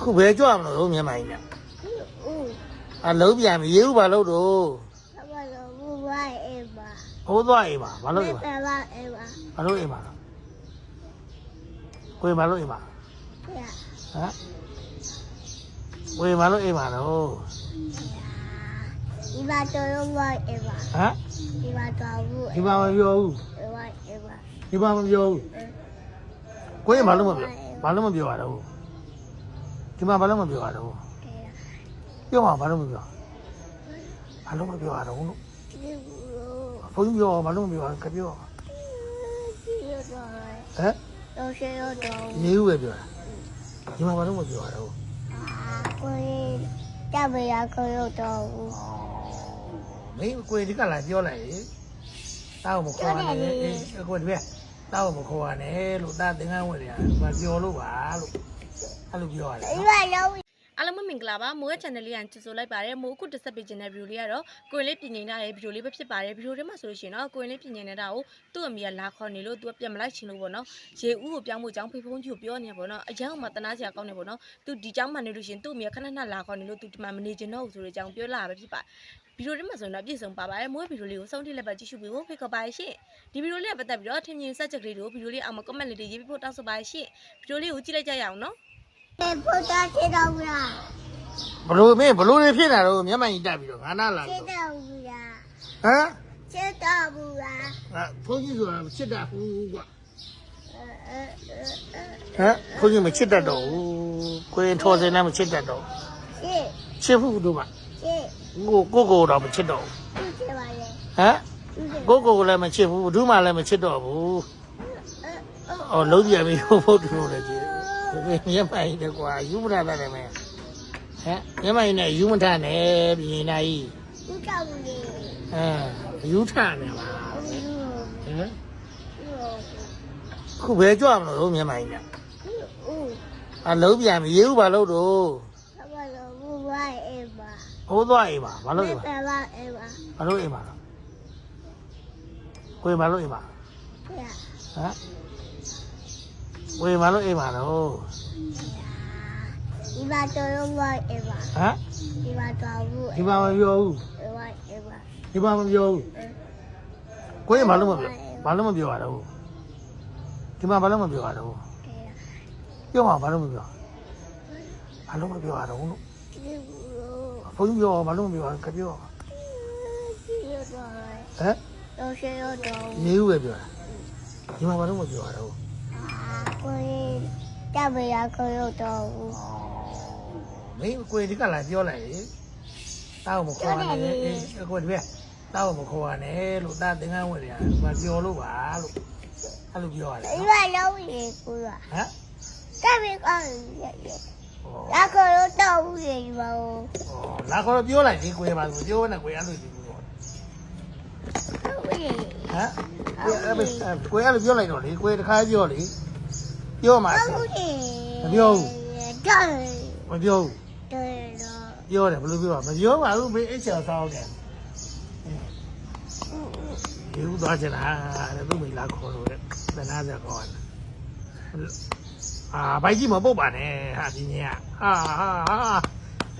ခုဘယ်ကြွမလို့မြန်မာကြီးနဲ့ဦးအလုံးပြန်ပြီရေဦးဘာလို့တော့ဘာလို့ဘူဝိုင်းအေးပါဟိုးသွားအိမ်ပါဘာလို့အိမ်ပါဘာလို့အေးပါဘာလို့အိမ်ပါလဲကိုယ်ဘာလို့အိမ်ပါပြဟမ်ကိုယ်ဘာလို့အိမ်ပါတော့ဒီမှာတော့ဝိုင်းအေးပါဟမ်ဒီမှာတော့ဘူးဒီမှာမပြောဘူးဝိုင်းအေးပါဒီမှာမပြောဘူးကိုယ်ဘာလို့မပြောဘာလို့မပြောရတော့ ဒီမှာဘာလို့မပြောရတော့ပြောမှာဘာလို့မပြောဘာလို့မပြောရတော့လို့ဒီဘူဘုန်းကြီးပြောဘာလို့မပြောရကပြောဒီရောတော့ဟမ်တော့ရှေရောတော့ရေဦးပဲပြောတာဒီမှာဘာလို့မပြောရတော့ကိုယ်တပရကိုရောတော့ဘူးမင်းကိုယ်ဒီကလာပြောလိုက်ရေတောက်မခေါ်နဲ့အေးကိုယ်ဒီပဲတောက်မခေါ်နဲ့လို့တာသင်္ကန်းဝင်တယ်မပြောလို့ပါလို့ အဲ့လိုပြောရတယ်ဒီမှာလုံးအားလုံးပဲမင်္ဂလာပါမိုးရဲ့ channel လေးကကြိုဆိုလိုက်ပါတယ်မိုးအခုတက်ဆက်ပေးခြင်းတဲ့ video လေးကတော့ကိုရင်လေးပြင်နေတာရဲ့ video လေးပဲဖြစ်ပါတယ် video ထဲမှာဆိုလို့ရှိရင်တော့ကိုရင်လေးပြင်နေတာကိုသူ့အမေကလာခေါ်နေလို့သူကပြန်မလိုက်ချင်လို့ပေါ့နော်ရေဦးကိုပြောင်းဖို့ကြောင်းဖေဖုန်းကြီးကိုပြောနေပေါ့နော်အရန်ကမှတနာစရာကောင်းနေပေါ့နော်သူဒီကြောင်းမှနေလို့ရှိရင်သူ့အမေကခဏခဏလာခေါ်နေလို့သူဒီမှာမနေချင်တော့ဘူးဆိုတဲ့အကြောင်းပြောလာပဲဖြစ်ပါတယ်ဗီဒီယိုထဲမှာဆိုရင်တော့ပြည့်စုံပါပါတယ်မိုးဗီဒီယိုလေးကိုဆုံးထိလက်ပတ်ကြည့်ရှုပြီးဖို့ဖိတ်ခေါ်ပါရှင်ဒီဗီဒီယိုလေးကပတ်သက်ပြီးတော့ထင်မြင်စက်ချက်ကလေးတွေကိုဗီဒီယိုလေးအောင်မှာ comment လေးတွေရေးပြီးဖို့တောင်းဆိုပါရှင်ဗီဒီယိုလေးကိုကြည့်လိုက်ကြရအောင်နော် ပဲပို့တာချေတော့ဘူးလားဘလို့မင်းဘလို့နေဖြစ်နေတာတော့မျက်မှန်ကြီးတက်ပြီးတော့ငါနာလာချေတော့တော့ဘူးလားဟမ်ချေတော့ဘူးလားအဲဘုန်းကြီးဆိုတာချစ်တတ်ဘူးကွာအဲအဲအဲဟမ်ဘုန်းကြီးမချစ်တတ်တော့ဘူးကိုရင်ထော်စင်လည်းမချစ်တတ်တော့ချေချစ်ဘူးတို့ကချေကိုကိုကိုတော့မချစ်တော့ဘူးသူချေပါလေဟမ်ကိုကိုကိုလည်းမချစ်ဘူးဘုဒ္ဓမှလည်းမချစ်တော့ဘူးအော်လုံးပြပြီးဘုတ်တူလို့လည်း ကြည့်မျက်မှန်ကြီးတကွာယူမရတာလည်းမင်းဟမ်မျက်မှန်ကြီးနဲ့ယူမထနဲ့ပြင်နာကြီးသူကြောက်ဘူးလေအဲယူထနေပါဟမ်ဦးခုဘယ်ကြွမလို့မျက်မှန်ကြီးနဲ့ဦးအလုံးပြန်ပြီရေဦးဘာလို့တော့ဘာလို့ဘူဝိုင်းအေးပါဟိုးသွားအိမ်ပါဘာလို့အိမ်ပါဘာလို့အေးပါဘာလို့အိမ်ပါတော့ကိုယ်ဘာလို့အိမ်ပါပြဟမ် ကိုယ်ဘာလို့အိမ်ပါတော့ဒီမှာတော့ဝိုင်းအေးပါဟမ်ဒီမှာတော့ဘူးဒီမှာမပြောဘူးဝိုင်းအေးပါဒီမှာမပြောဘူးကိုယ်ဘာလို့မပြောဘာလို့မပြောရတော့ဒီမှာဘာလို့မပြောရတော့ပြောမှာဘာလို့မပြောဘာလို့မပြောရတော့လို့ဒီဘူဘုန်းကြီးပြောဘာလို့မပြောကပြောဒီရောတော့ဟမ်တော့ရှေရောတော့ရေဦးပဲပြောတာဒီမှာဘာလို့မပြောရတော့ ကိုယ်တပရကိုရောတော့ဘူးမင်းကိုယ်ဒီကလာပြောလိုက်ရေတောက်မခေါ်နဲ့အေးကိုယ်ဒီပဲတောက်မခေါ်နဲ့လို့တာသင်္ကန်းဝင်တယ်မပြောလို့ပါလို့အဲ့လိုပြောရတယ်ဒီမှာလုံးရေကူလားဟမ်တပရကောင်းရေလာကိုရောတော့ဘူးရေပါဦးဩလာခေါ်ပြောလိုက်ဒီကိုယ်ပါဆိုပြောနေကိုယ်အဲ့လိုပြောဟုတ်ရေဟမ်ကိုယ်အဲ့ကိုယ်အဲ့လိုပြောလိုက်တော့လေကိုယ်တခါပြောလေ ပြောမှာဟုတ်ရေမပြောဘူးတော့မပြောဘူးတယ်တော့ပြောတယ်ဘယ်လိုပြောမပြောပါဘူးဘေးအိတ်ချောဆောင်းတယ်ဒီဦးသွားချင်တာတဲ့သူ့မိလာခေါ်လို့တဲ့သနာစရာကောင်းတယ်အာဘိုက်ကြီးမပုတ်ပါနဲ့ဟာဒီညကဟာဟာဟာ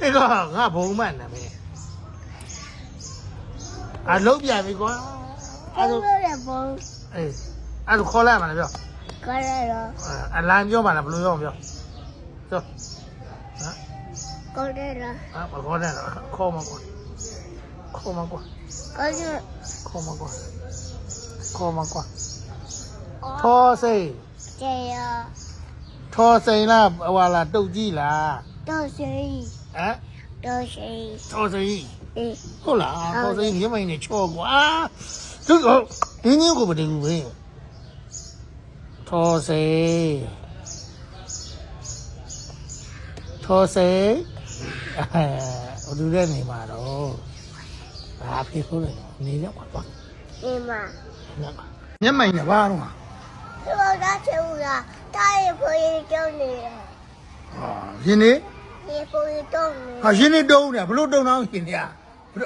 ဒီကငါဘုံမှန်တယ်မင်းအလုံးပြန်ပြီကွာအဲ့အဲ့လိုဒါရပုံအေးအဲ့ဒါခေါ်လိုက်မှာလေပြော ကရရောအလံပြောပါလားဘယ်လိုပြောပြောပြောဟမ်ကရရောဟာမခေါ်နဲ့တော့ခေါ်မှာကွာခေါ်မှာကွာကရခေါ်မှာကွာခေါ်မှာကွာထောစိန်တေရောထောစိန်လားဟွာလားတုတ်ကြီးလားတုတ်စိန်ဟမ်တုတ်စိန်တုတ်စိန်ဟုတ်လားတုတ်စိန်ဒီမိုင်းနဲ့ချော့ကွာသူဒီနည်းကိုမတင်ဘူးဘယ် ထောစိန်ထောစိန်အဲဘယ်သူလဲနေမှာတော့ဘာဖြစ်လို့လဲနေတော့ကွာဒီမှာမျက်မှန်နဲ့ဘာတော့သူကချေဦးလားတားရဖွေးတုံးနေတယ်ဟာရှင်နေဒီဖွေးတုံးနေဟာရှင်နေတုံးတယ်ဘလို့တုံးတော့ရှင်နေอ่ะ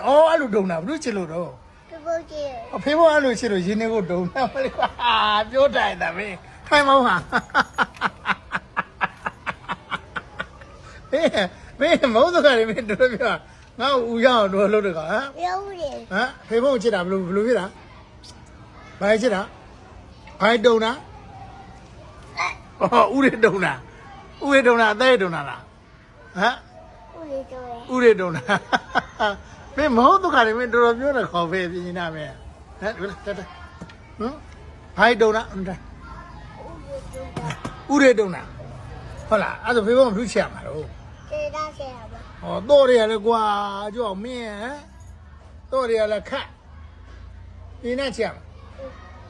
အော်အဲ့လိုတုံးတာဘလို့ချစ်လို့တော့ဒီဖွေးကြီးအဖေဘောအဲ့လိုချစ်လို့ရှင်နေကိုတုံးတာမလေးကွာပြောတိုင်တာပဲ ထိုင်မောင်းဟာမင်းမင်းမဟုတ်တော့ကလည်းမင်းတော်တော်ပြောငါ့ကိုဦးရအောင်တော်လို့တကဟမ်ပြောဦးတယ်ဟမ်ဖေဖုံးချစ်တာဘလို့ဘလို့ဖြစ်တာဘာချစ်တာဘာတုံတာအော်ဦးရတုံတာဦးရတုံတာအသေးတုံတာလားဟမ်ဦးလေးတို့ရဲ့ဥရတုံနာမင်းမဟုတ်တော့ခါနေမင်းတော်တော်ပြောနေခေါ်ဖေးပြင်းနေတာမင်းဟမ်ဒီလားတက်တက်ဟမ်ဘိုင်တုံနာအမ်တာဦးလေးတို့က ဥရတုံနာဟုတ်လားအဲ့ဒါဖေးဘမဘူးချရမှာတော့ကျေတာဆရာမဟောတော့ရရလေကွာကြောက်မင်းဟမ်တော့ရရလေခတ်ဒီနဲ့ချရမှာ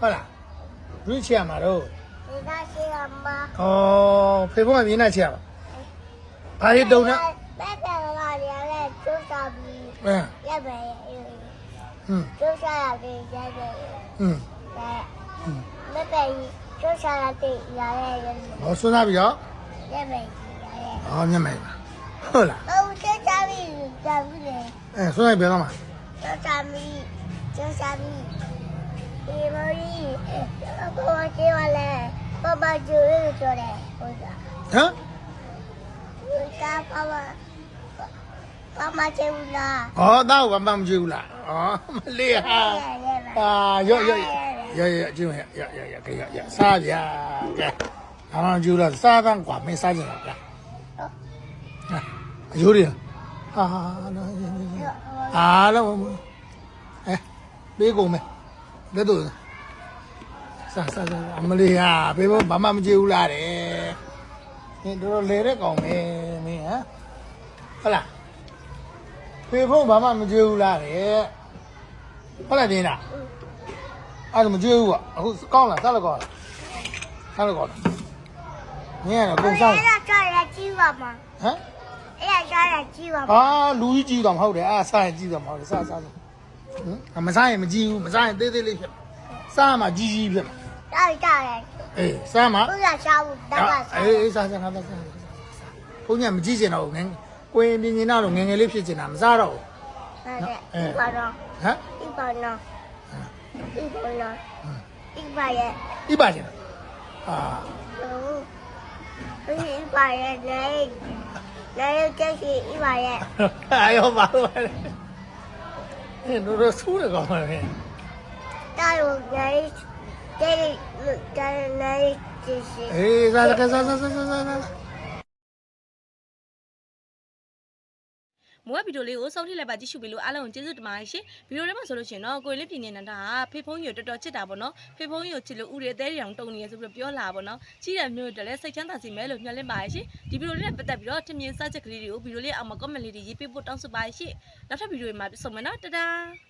ဟုတ်လားဘူးချရမှာတော့ကျေတာဆရာမဩဖေးဘမမြင်နေချရမှာဘာရတုံနာဘယ်တယ်လာရလဲကျိုးစားပြီးဟမ်ရက်ပဲဟမ်ကျိုးစားရပြီးရက်ပဲဟမ်မပဲ ကျိုးစားရတဲ့ရရဲရက်ဟောဆွမ်းသားပြီရောရက်ပဲရရဲဟောညမယ်ဟုတ်လားဟုတ်ကျေးစားပြီးကြာဘူးလေအဲဆွမ်းသားပြန်တော့မှာကျိုးစားပြီးကျိုးစားပြီးဒီမော်ရီဘောကျေးဝလဲပပကျိုးရကျော်တယ်ဟုတ်ကဲ့ဟမ်ကာပါပါပါမချေဘူးလားဩတော့ဘာမှမကြည့်ဘူးလားဩမလေးဟာအာရော့ရော့ ရော့ရော့ကျင်းရရရရကရရစားကြကဲဘာမှမကြည့်ဘူးလားစားကန်ကွာမင်းစားကြလားဗျာအယိုးရဟာနော်အာလောအဲဘေးကုန်မယ်လက်တို့စားစားစားအမလေးဟာဘေးဘာမှမကြည့်ဘူးလားတဲ့နင်တို့လေတဲ့ကောင်ပဲမင်းဟမ်ဟုတ်လားဖေဖုံးဘာမှမကြွေးဘူးလားတဲ့ဟုတ်လားတင်းလား အဲ့ဒါမကြွေးဘူးကအခုကောင်းလားစားလို့ကောင်းလားစားလို့ကောင်းလားမင်းကတော့ကုန်စားအဲ့ဒါကြားရကြည့်ပါမဟမ်အဲ့ဒါကြားရကြည့်ပါမအာလူကြီးကြည့်တော့မဟုတ်တယ်အာစားရင်ကြည့်တော့မဟုတ်တယ်စားစားစားဟမ်မစားရင်မကြည့်ဘူးမစားရင်သေးသေးလေးဖြစ်စားမှကြီးကြီးဖြစ်ကြားကြားရအေးစားမှဘုရားရှာဘူးတက်ကစားအေးအေးစားစားငါစားစားဘုန်းကြီးမကြည့်ချင်တော့ဘူးငယ်ကိုရင်ပြင်းနေတာတော့ငယ်ငယ်လေးဖြစ်ချင်တာမစားတော့ဘူးဟုတ်တယ်ဒီပါတော့ဟမ်ဒီပါတော့ 一个人，一百元，一百钱啊！哦，不是一百元，来来就是一百元。哎呦妈了！哎，你这粗的干嘛呢？大勇来，这里来来就是。哎，来来来来来来来来。 မိုးကဗီဒီယိုလေးကိုစောင့်ထိလိုက်ပါကြည့်ရှုပြီးလို့အားလုံးကိုကျေးဇူးတင်ပါတယ်ရှင်ဗီဒီယိုထဲမှာဆိုလို့ရှိရင်တော့ကိုယ်လေးပြင်နေတာကဖေဖုံးကြီးကိုတော်တော်ချစ်တာပေါ့နော်ဖေဖုံးကြီးကိုချစ်လို့ဥရဲသေးတောင်တုံနေရဆိုပြီးပြောလာပေါ့နော်ကြီးတဲ့မျိုးတွေလည်းစိတ်ချမ်းသာစီမဲလို့မျှော်လင့်ပါတယ်ရှင်ဒီဗီဒီယိုလေးနဲ့ပတ်သက်ပြီးတော့ထင်မြင်စချက်ကလေးတွေကိုဗီဒီယိုလေးအောက်မှာ comment လေးတွေရေးပေးဖို့တောင်းဆိုပါတယ်ရှင်နောက်ထပ်ဗီဒီယိုတွေမှာပြန်ဆုံမယ်နော်တဒါ